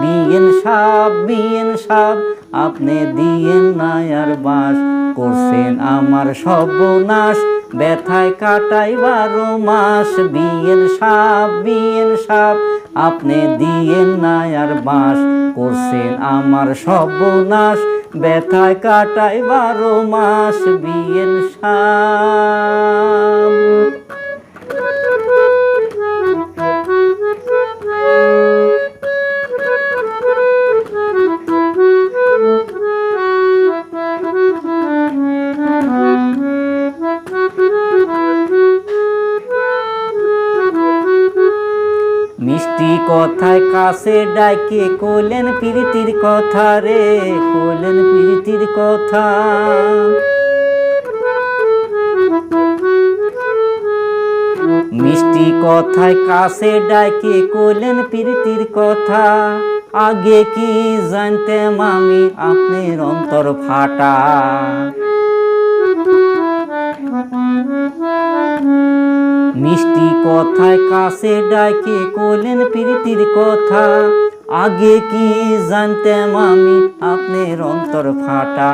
বিয়েন সাপ বিয়েন সাপ, আপনি দিয়েন না আর বাস করছেন আমার সর্বনাশ, ব্যথায় কাটাই বারো মাস বিয়েন সাপ বিয়েন সাপ, আপনি দিয়েন না আর বাস করছেন আমার সর্বনাশ, ব্যথায় কাটাই বারো মাস বিয়েন সাপ। মিষ্টি কথায় কাছে ডাকে কইলেন প্রীতির কথা রে কইলেন প্রীতির কথা। মিষ্টি কথায় কাছে ডাকে কইলেন প্রীতির কথা। আগে কি জানতে মামি আপনার অন্তর ফাটা? মিষ্টি কথায় কাছে ডাকে কলেন প্রীতির কথা। আগে কি জানতাম আমি আপনার অন্তর ফাটা?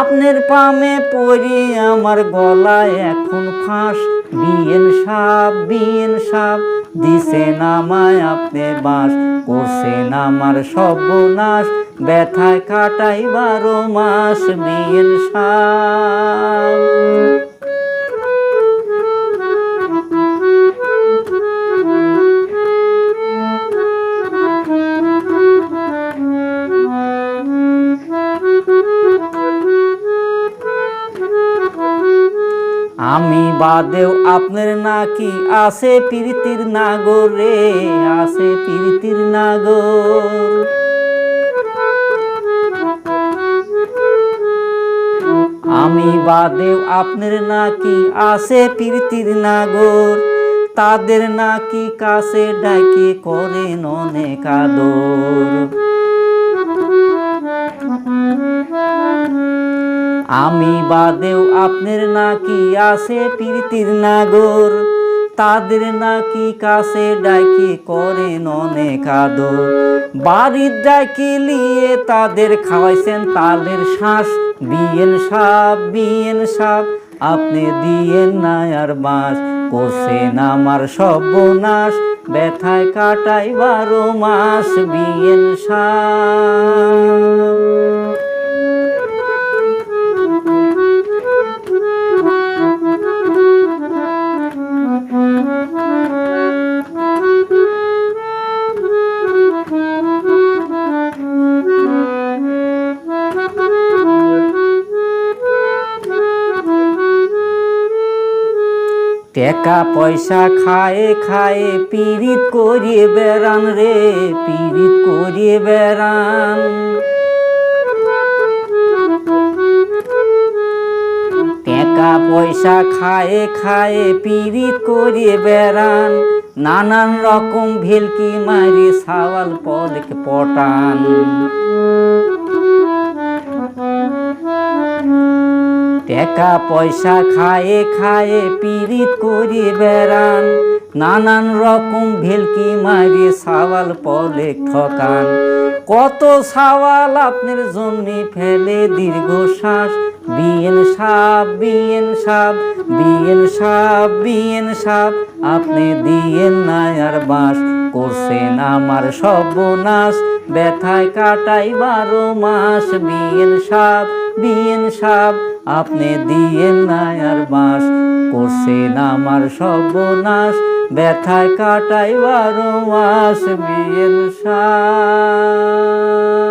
আপনার পামে পড়ি আমার গলায় এখন ফাঁস। বিয়েন সাপ বিয়েন সাপ, দিছেন আমায় আপনি বাস করছেন আমার সর্বনাশ, ব্যথায় কাটাই বারো মাস বিয়েন সাপ। আমি বাদেও আপনার নাকি আছে প্রীতির নাগর রে, আছে প্রীতির নাগর। আমি বাদেও আপনার নাকি আছে প্রীতির নাগর, তাদের নাকি কাছে ডাকি করেন অনেক আদর। আমি বাদেও আপনার নাকি আছে প্রীতির নাগর। তাদের নাকি কাছে ডাকি করেন অনেক আদর। বাড়ির ডাকি লিয়ে তাদের খাওয়াইছেন তালের শ্বাস বিয়েন সাপ বিয়েন সাপ, আপনি দিয়েন না আর বাস করছেন আমার সর্বনাশ, ব্যথায় কাটাই বারো মাস। বিয়েন সাপ। টাকা পয়সা খায়ে খায়ে পিরিত করিয়ে বেড়ান রে পিরিত করিয়ে বেড়ান। টাকা পয়সা খায়ে খায়ে পিরিত করিয়ে বেড়ান, নানান রকম ভেলকি মারি সাওয়াল পলক পটান। টাকা পয়সা খায়ে খায়ে পিরিত করি বেড়ান। নানান রকম ভেলকি মারি সাওয়াল পলে ঠকান। কত সাওয়াল আপনার জন্য ফেলে দীর্ঘ শ্বাস বিয়েন সাপ বিয়েন সাপ বিয়েন সাপ বিয়েন সাপ, আপনি দিয়েন না আর বাস। করছেন আমার সর্বনাশ, ব্যথায় কাটাই বারো মাস। বিয়েন সাপ বিয়েন সাপ আপনি দিয়েন না আর বাস। করছেন আমার সর্বনাশ ব্যথায় কাটাই বারো মাস বিয়ের সাপ